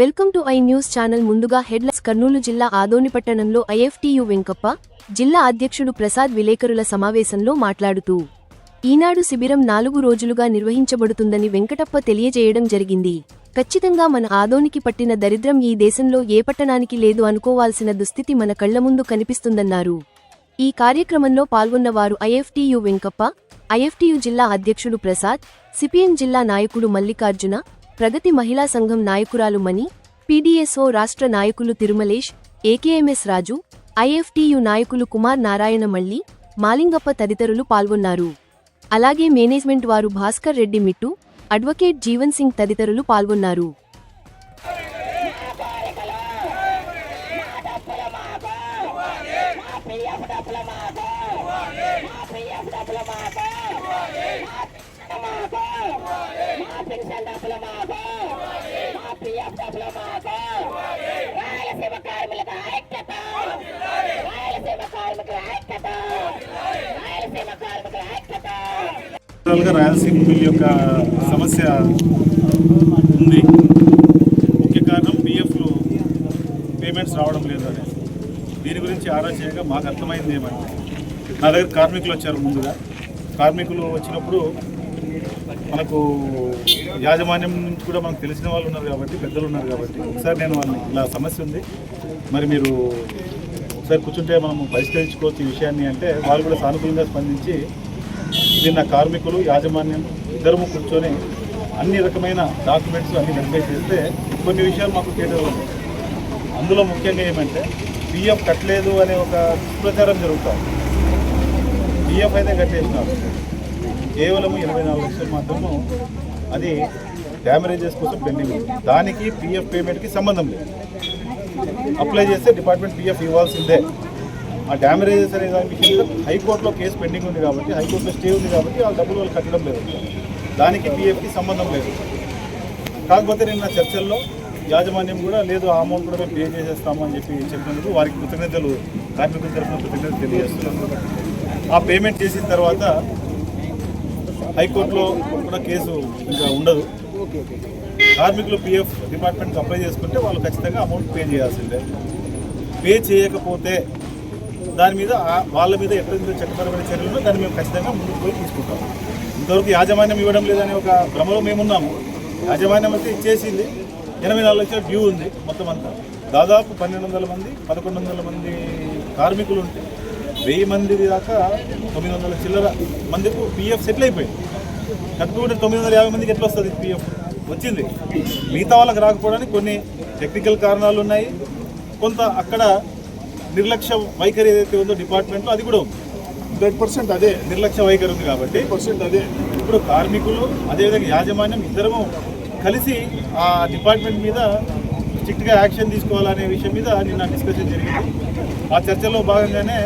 Welcome to I news channel ముందుగా headlines Kurnool జిల్లా ఆదోని పట్టణంలో ఐఎఫ్టియు వెంకప్ప జిల్లా అధ్యక్షుడు ప్రసాద్ విలేకరుల సమావేశంలో మాట్లాడుతూ ఈనాడు శిబిరం నాలుగు రోజులుగా నిర్వహించబడుతుందని వెంకటప్ప తెలియజేయడం జరిగింది. ఖచ్చితంగా మన ఆదోనికి పట్టిన దరిద్రం ఈ దేశంలో ఏ పట్టణానికి లేదు అనుకోవాల్సిన దుస్థితి మన కళ్ళ ముందు కనిపిస్తుందన్నారు. ఈ కార్యక్రమంలో పాల్గొన్నవారు ఐఎఫ్టియు వెంకప్ప ఐఎఫ్టియు జిల్లా అధ్యక్షుడు ప్రసాద్ సిపిఎం జిల్లా నాయకుడు మల్లికార్జున ప్రగతి మహిళా సంఘం నాయకురాలు మణి పీడీఎస్ఓ రాష్ట్ర నాయకులు తిరుమలేష్ ఏకేఎంఎస్ రాజు ఐఎఫ్టియు నాయకులు కుమార్ నారాయణ మల్లి మాలింగప్ప తదితరులు పాల్గొన్నారు. అలాగే మేనేజ్మెంట్ వారు భాస్కర్ రెడ్డి మిట్టు అడ్వకేట్ జీవన్ సింగ్ తదితరులు పాల్గొన్నారు. రాయలసీమ బిల్ మిల్ యొక్క సమస్య ఉంది. ముఖ్య కారణం పిఎఫ్లు పేమెంట్స్ రావడం లేదు అని దీని గురించి ఆరా చేయగా మాకు అర్థమైంది ఏమంటే నా దగ్గర కార్మికులు వచ్చారు ముందుగా. కార్మికులు వచ్చినప్పుడు మనకు యాజమాన్యం నుంచి కూడా మనకు తెలిసిన వాళ్ళు ఉన్నారు కాబట్టి పెద్దలు ఉన్నారు కాబట్టి ఒకసారి నేను వాళ్ళని ఇలా సమస్య ఉంది. మరి మీరు ఒకసారి కూర్చుంటే మనం పరిష్కరించుకోవచ్చు ఈ విషయాన్ని అంటే వాళ్ళు కూడా సానుకూలంగా స్పందించి నిన్న కార్మికులు యాజమాన్యం ఇద్దరము కూర్చొని అన్ని రకమైన డాక్యుమెంట్స్ అన్ని వెరిఫై చేస్తే కొన్ని విషయాలు మాకు తేడా ఉంది. అందులో ముఖ్యంగా ఏమంటే పిఎఫ్ కట్టలేదు అనే ఒక దుష్ప్రచారం జరుగుతుంది పిఎఫ్ అయితే కట్టేసినారు. కేవలం ఇరవై నాలుగు లక్షలు మాత్రము అది డ్యామరేజెస్ కోసం పెండింగ్ దానికి పిఎఫ్ పేమెంట్కి సంబంధం లేదు. అప్లై చేస్తే డిపార్ట్మెంట్ పిఎఫ్ ఇవ్వాల్సిందే. ఆ డ్యామరేజెస్ అనే దాని విషయంలో హైకోర్టులో కేసు పెండింగ్ ఉంది కాబట్టి హైకోర్టులో స్టే ఉంది కాబట్టి వాళ్ళ డబ్బులు వాళ్ళు కట్టడం లేదు. దానికి పిఎఫ్కి సంబంధం లేదు. కాకపోతే నిన్న చర్చల్లో యాజమాన్యం కూడా లేదు ఆ అమౌంట్ కూడా మేము పే చేసేస్తామని చెప్పి చెప్పినందుకు వారికి కృతజ్ఞతలు కార్మికుల తరఫున కృతజ్ఞతలు తెలియజేస్తున్నాను ఆ పేమెంట్ చేసిన తర్వాత హైకోర్టులో కూడా కేసు ఇంకా ఉండదు. కార్మికులు పిఎఫ్ డిపార్ట్మెంట్కి అప్లై చేసుకుంటే వాళ్ళు ఖచ్చితంగా అమౌంట్ పే చేయాల్సిందే. పే చేయకపోతే దాని మీద ఆ- వాళ్ళ మీద ఎక్కడైతే చట్టపరమైన చర్యలు దాన్ని మేము ఖచ్చితంగా ముందుకు పోయి తీసుకుంటాం. ఇంతవరకు యాజమాన్యం ఇవ్వడం లేదనే ఒక భ్రమలో మేమున్నాము. యాజమాన్యం అయితే ఇచ్చేసింది. ఎనభై నాలుగు లక్షల డ్యూ ఉంది మొత్తం అంతా. దాదాపు పన్నెండు వందల మంది పదకొండు వందల మంది కార్మికులు ఉంటే వెయ్యి మంది దాకా తొమ్మిది వందల చిల్లర మందికి పిఎఫ్ సెటిల్ అయిపోయింది. కట్టుకుంటే తొమ్మిది వందల యాభై మందికి ఎట్లా వస్తుంది పిఎఫ్ వచ్చింది. మిగతా వాళ్ళకి రాకపోవడానికి కొన్ని టెక్నికల్ కారణాలు ఉన్నాయి. కొంత అక్కడ నిర్లక్ష్య వైఖరి ఏదైతే ఉందో డిపార్ట్మెంట్లో అది కూడా ఉంది. హండ్రెడ్ పర్సెంట్ అదే. నిర్లక్ష్య వైఖరి ఉంది కాబట్టి పర్సెంట్ అదే. ఇప్పుడు కార్మికులు అదేవిధంగా యాజమాన్యం ఇద్దరము కలిసి ఆ డిపార్ట్మెంట్ మీద స్ట్రిక్ట్గా యాక్షన్ తీసుకోవాలనే విషయం మీద నిన్న డిస్కషన్ జరిగింది. ఆ చర్చలో భాగంగానే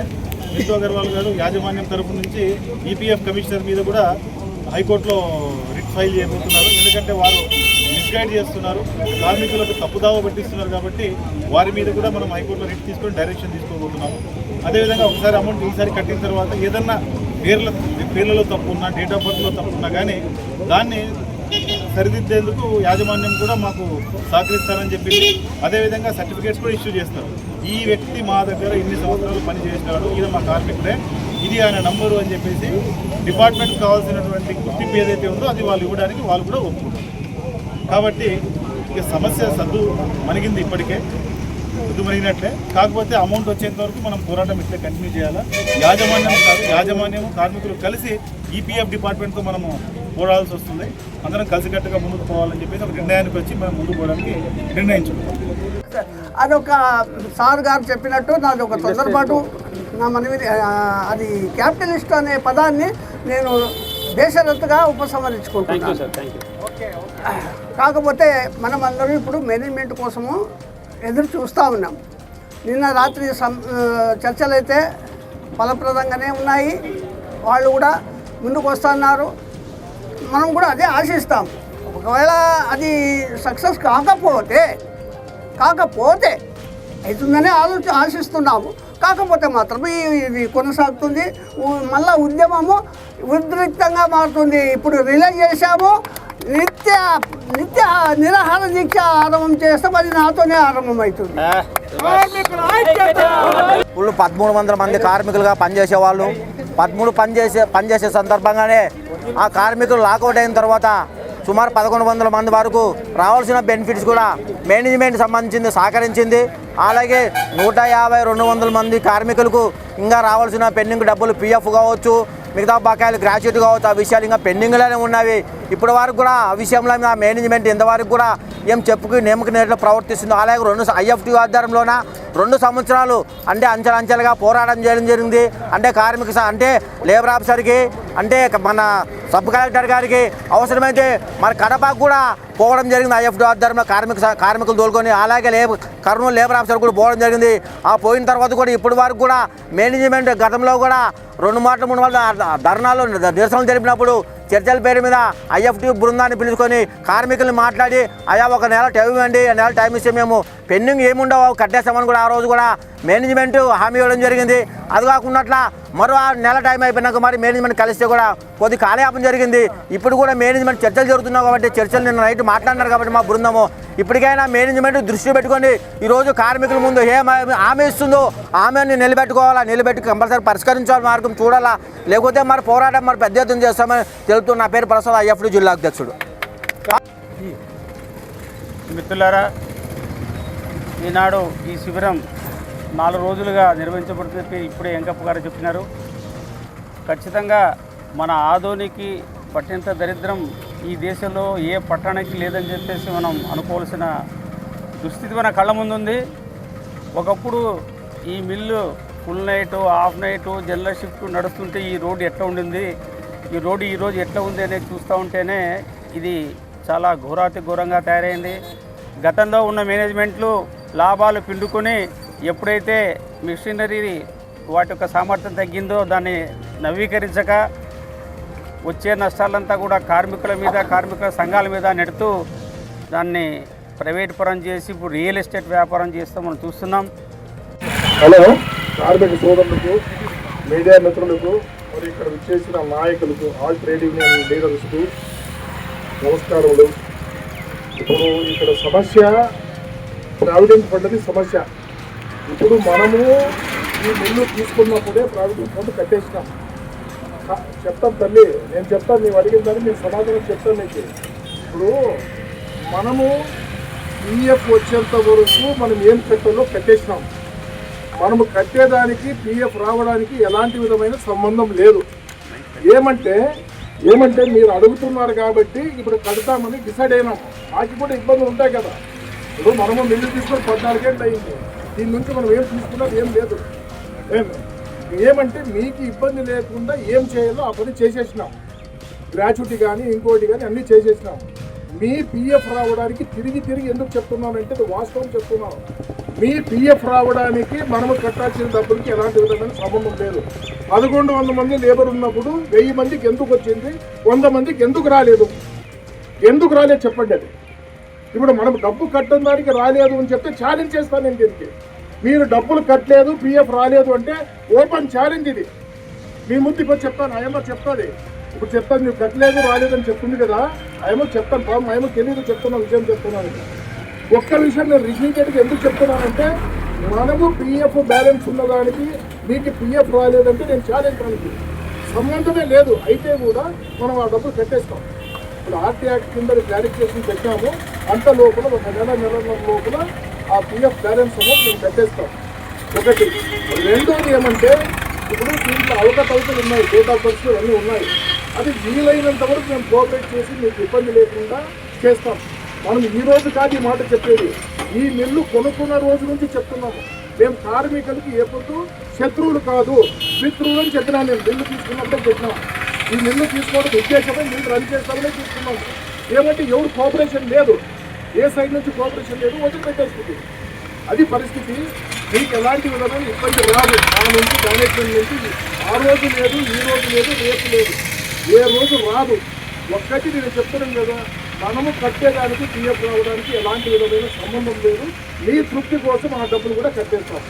మింటూ అగర్వాల్ గారు యాజమాన్యం తరపు నుంచి ఈపీఎఫ్ కమిషనర్ మీద కూడా హైకోర్టులో రిట్ ఫైల్ చేయబోతున్నారు. ఎందుకంటే వారు మిస్గైడ్ చేస్తున్నారు. కార్మికులకు తప్పుదావ పట్టిస్తున్నారు కాబట్టి వారి మీద కూడా మనం హైకోర్టులో రిట్ తీసుకొని డైరెక్షన్ తీసుకోబోతున్నాము. అదేవిధంగా ఒకసారి అమౌంట్ ఈసారి కట్టిన తర్వాత ఏదన్నా పేర్ల పేర్లలో తప్పు ఉన్నా డేట్ ఆఫ్ బర్త్లో తప్పు ఉన్నా కానీ దాన్ని సరిదిద్దేందుకు యాజమాన్యం కూడా మాకు సహకరిస్తారని చెప్పి అదేవిధంగా సర్టిఫికేట్స్ కూడా ఇష్యూ చేస్తారు. ఈ వ్యక్తి మా దగ్గర ఇన్ని సంవత్సరాలు పనిచేసినాడు ఇది ఈయన మా కార్మికుడే ఇది ఆయన నంబరు అని చెప్పేసి డిపార్ట్మెంట్ కావాల్సినటువంటి గుర్తింపు ఏదైతే ఉందో అది వాళ్ళు ఇవ్వడానికి వాళ్ళు కూడా ఒప్పుకుంటారు. కాబట్టి ఇక సమస్య సద్దు మనిగింది ఇప్పటికే సద్దు మరిగినట్లే కాకపోతే అమౌంట్ వచ్చేంత వరకు మనం పోరాటం ఇట్లే కంటిన్యూ చేయాలా? యాజమాన్యం కాదు యాజమాన్యం కార్మికులు కలిసి ఈపీఎఫ్ డిపార్ట్మెంట్తో మనము పోరాడాల్సి వస్తుంది. అందరం కలిసికట్టుగా ముందుకు పోవాలని చెప్పేసి ఒక నిర్ణయానికి వచ్చి మనం ముందుకు పోవడానికి నిర్ణయించుకుంటాం. అదొక సార్ గారు చెప్పినట్టు నాది ఒక తొందరపాటు నా మనవి అది క్యాపిటలిస్ట్ అనే పదాన్ని నేను దేశరత్తుగా ఉపసంహరించుకుంటున్నాను. కాకపోతే మనం అందరం ఇప్పుడు మేనేజ్మెంట్ కోసము ఎదురు చూస్తూ ఉన్నాం. నిన్న రాత్రి ఆ, చర్చలైతే ఫలప్రదంగానే ఉన్నాయి. వాళ్ళు కూడా ముందుకు వస్తున్నారు. మనం కూడా అదే ఆశిస్తాం. ఒకవేళ అది సక్సెస్ కాకపోతే కాకపోతే అవుతుందనే ఆలోచన ఆశిస్తున్నాము. కాకపోతే మాత్రం ఈ- ఇది కొనసాగుతుంది. మళ్ళా ఉద్యమము ఉద్రిక్తంగా మారుతుంది. ఇప్పుడు రిలైజ్ చేశాము. నిత్య నిత్య నిరాహార దీక్ష ఆరంభం చేస్తాం అది నాతోనే ఆరంభం అవుతుంది వాళ్ళు పదమూడు వందల మంది కార్మికులుగా పనిచేసే వాళ్ళు పదమూడు పనిచేసే పనిచేసే సందర్భంగానే ఆ కార్మికులు లాకౌట్ అయిన తర్వాత సుమారు పదకొండు వందల మంది వరకు రావాల్సిన బెనిఫిట్స్ కూడా మేనేజ్మెంట్ సంబంధించింది సహకరించింది. అలాగే నూట యాభై రెండు వందల మంది కార్మికులకు ఇంకా రావాల్సిన పెండింగ్ డబ్బులు పిఎఫ్ కావచ్చు మిగతా బకాయిలు గ్రాడ్యుయేట్ కావచ్చు ఆ విషయాలు ఇంకా పెండింగ్లోనే ఉన్నవి. ఇప్పటి వరకు కూడా ఆ విషయంలో మా మేనేజ్మెంట్ ఇంతవరకు కూడా ఏం చెప్పుకు నియమక నేట్లో ప్రవర్తిస్తుంది. అలాగే రెండు ఐఎఫ్టీ ఆధ్వర్యంలోన రెండు సంవత్సరాలు అంటే అంచెలంచెలుగా పోరాటం చేయడం జరిగింది. అంటే కార్మిక అంటే లేబర్ ఆఫీసర్కి అంటే మన సబ్ కలెక్టర్ గారికి అవసరమైతే మరి కడపకు కూడా పోవడం జరిగింది. ఐఎఫ్టీ ఆధ్వర్యంలో కార్మిక కార్మికులు తోలుకొని అలాగే లేబ కర్నూలు లేబర్ ఆఫీసర్ కూడా పోవడం జరిగింది. ఆ పోయిన తర్వాత కూడా ఇప్పటి వరకు కూడా మేనేజ్మెంట్ గతంలో కూడా రెండు మాటలు మూడు మాటలు ధర్నాలు నిరసనలు జరిపినప్పుడు చర్చల పేరు మీద ఐఎఫ్టీ బృందాన్ని పిలుచుకొని కార్మికుల్ని మాట్లాడి అయా ఒక నెల టైం ఇవ్వండి ఆ నెల టైం ఇస్తే మేము పెండింగ్ ఏముండవు కట్టేస్తామని కూడా ఆ రోజు కూడా మేనేజ్మెంట్ హామీ ఇవ్వడం జరిగింది. అది కాకుండా మరో ఆ నెల టైం అయిపోయినాక మరి మేనేజ్మెంట్ కలిస్తే కూడా కొద్ది కాలయాపన జరిగింది. ఇప్పుడు కూడా మేనేజ్మెంట్ చర్చలు జరుగుతున్నాయి కాబట్టి చర్చలు నిన్న నైట్ మాట్లాడినారు కాబట్టి మా బృందము. ఇప్పటికైనా మేనేజ్మెంట్ దృష్టి పెట్టుకొని ఈరోజు కార్మికుల ముందు ఏ ఆమె ఇస్తుందో ఆమెని నిలబెట్టుకోవాలా? నిలబెట్టి కంపల్సరీ పరిష్కరించాలి మార్గం చూడాలా? లేకపోతే మరి పోరాటం మరి పెద్ద ఎత్తున చేస్తామని తెలుపుతున్న నా పేరు ప్రసాద్ ఐఎఫ్డి జిల్లా అధ్యక్షుడు. మిత్రులారా ఈనాడు ఈ శిబిరం నాలుగు రోజులుగా నిర్వహించబడుతుంది ఇప్పుడే వెంకప్ప గారు చెప్పినారు ఖచ్చితంగా మన ఆదోనికి పట్టినంత దరిద్రం ఈ దేశంలో ఏ పట్టణానికి లేదని చెప్పేసి మనం అనుకోవాల్సిన దుస్థితి మన కళ్ళ ముందుంది. ఒకప్పుడు ఈ mill full night half night general shift నడుస్తుంటే ఈ రోడ్డు ఎట్లా ఉండింది? ఈ రోడ్డు ఈరోజు ఎట్లా ఉంది అనేది చూస్తూ ఉంటేనే ఇది చాలా ఘోరాతి ఘోరంగా తయారైంది. గతంలో ఉన్న మేనేజ్మెంట్లు లాభాలు పిండుకొని ఎప్పుడైతే మిషనరీ వాటి యొక్క సామర్థ్యం తగ్గిందో దాన్ని నవీకరించక వచ్చే నష్టాలంతా కూడా కార్మికుల మీద కార్మికుల సంఘాల మీద నెడుతూ దాన్ని ప్రైవేట్ పరం చేసి ఇప్పుడు రియల్ ఎస్టేట్ వ్యాపారం చేస్తూ మనం చూస్తున్నాం. హలో కార్మిక సోదరులకు మీడియా మిత్రులకు మరి ఇక్కడ విచ్చేసిన నాయకులకు ఆల్ ట్రేడ్ యూనియన్ లీడర్స్కు నమస్కారములు. ఇప్పుడు ఇక్కడ సమస్య ప్రావిడెంట్ ఫండ్ది సమస్య. ఇప్పుడు మనము ఈ మిల్లు తీసుకున్నప్పుడే ప్రావిడెంట్ ఫండ్ కట్టేసినాం. చెప్తాను తల్లి. నేను చెప్తాను నీవు అడిగిన దాన్ని నేను సమాధానం చెప్తాను నీకు. ఇప్పుడు మనము పిఎఫ్ వచ్చేంత వరకు మనం ఏం పెట్టాలో కట్టేసినాం మనము కట్టేదానికి పిఎఫ్ రావడానికి ఎలాంటి విధమైన సంబంధం లేదు. ఏమంటే ఏమంటే మీరు అడుగుతున్నారు కాబట్టి ఇప్పుడు కడతామని డిసైడ్ అయినాం. మాకు కూడా ఇబ్బందులు ఉంటాయి కదా. ఇప్పుడు మనము మిల్లు తీసుకొని పద్నాలుగేళ్ళు అయింది. దీని నుంచి మనం ఏం తీసుకున్నది ఏం లేదు. ఏం? ఏమంటే మీకు ఇబ్బంది లేకుండా ఏం చేయాలో ఆ పని చేసేసినాం. గ్రాట్యుటీ కానీ ఇంకోటి కానీ అన్నీ చేసేసినాం. మీ పిఎఫ్ రావడానికి తిరిగి తిరిగి ఎందుకు చెప్తున్నానంటే వాస్తవం చెప్తున్నాను మీ పిఎఫ్ రావడానికి మనము కట్టాల్సిన డబ్బులకి ఎలాంటి విధమైన సంబంధం లేదు. పదకొండు వందల మంది లేబర్ ఉన్నప్పుడు వెయ్యి మందికి ఎందుకు వచ్చింది? వంద మందికి ఎందుకు రాలేదు? ఎందుకు రాలేదు చెప్పండి అది. ఇప్పుడు మనం డబ్బు కట్టడం దానికి రాలేదు అని చెప్తే ఛాలెంజ్ చేస్తాను నేను దీనికి. మీరు డబ్బులు కట్టలేదు పిఎఫ్ రాలేదు అంటే ఓపెన్ ఛాలెంజ్ ఇది. మీ ముందు ఇప్పుడు చెప్తాను ఆయమ్మ చెప్తుంది. ఇప్పుడు చెప్తాను నువ్వు కట్టలేదు రాలేదని చెప్తుంది కదా. ఆయమ్మ చెప్తాను పాపం ఆయమ్మ తెలియదు చెప్తున్నా విషయం చెప్తున్నాను ఒక్క విషయం నేను రిపీటెడ్గా ఎందుకు చెప్తున్నానంటే మనము పిఎఫ్ బ్యాలెన్స్ ఉన్నదానికి మీకు పిఎఫ్ రాలేదంటే నేను ఛాలెంజ్ దానికి సంబంధమే లేదు అయితే కూడా మనం ఆ డబ్బులు కట్టేస్తాం. ఇప్పుడు ఆర్టీ యాక్ట్ కింద క్లారిఫికేషన్ పెట్టాము అంత లోపల ఒక నెల నెల లోపల ఆ పిఎఫ్ బ్యాలెన్స్ అనేది మేము కట్టేస్తాం ఒకటి రెండోది ఏమంటే ఇప్పుడు దీంట్లో అవకతవకలు ఉన్నాయి డేట్ ఆఫ్ అన్నీ ఉన్నాయి. అది వీలైనంత వరకు మేము కోఆపరేట్ చేసి మీకు ఇబ్బంది లేకుండా చేస్తాం. మనం ఈ రోజు కాదు ఈ మాట చెప్పేది. ఈ మిల్లు కొనుక్కున్న రోజు నుంచి చెప్తున్నాము. మేము కార్మికులకి ఎప్పుడు శత్రువులు కాదు మిత్రులు అని చెప్పినా నేను మిల్లు తీసుకున్నప్పుడు చెప్పినా. ఈ మిల్లు తీసుకోవడం ఉద్దేశమే మిల్లు రన్ చేస్తామనే తీసుకున్నాము ఏమంటే ఎవరు కోఆపరేషన్ లేదు. ఏ సైడ్ నుంచి కోఆపరేషన్ లేదు వదిలిపెట్టేస్తుంది. అది పరిస్థితి. మీకు ఎలాంటి విధమైన ఇబ్బంది రాదు. ఆ నుంచి మేనేజ్మెంట్ నుంచి ఆ రోజు లేదు ఈ రోజు లేదు రేపు లేదు. ఏ రోజు రాదు. ఒక్కటి నేను చెప్తున్నాను కదా మనము కట్టేదానికి పిఎఫ్ రావడానికి ఎలాంటి విధమైన సంబంధం లేదు. మీ తృప్తి కోసం ఆ డబ్బులు కూడా కట్టేస్తాం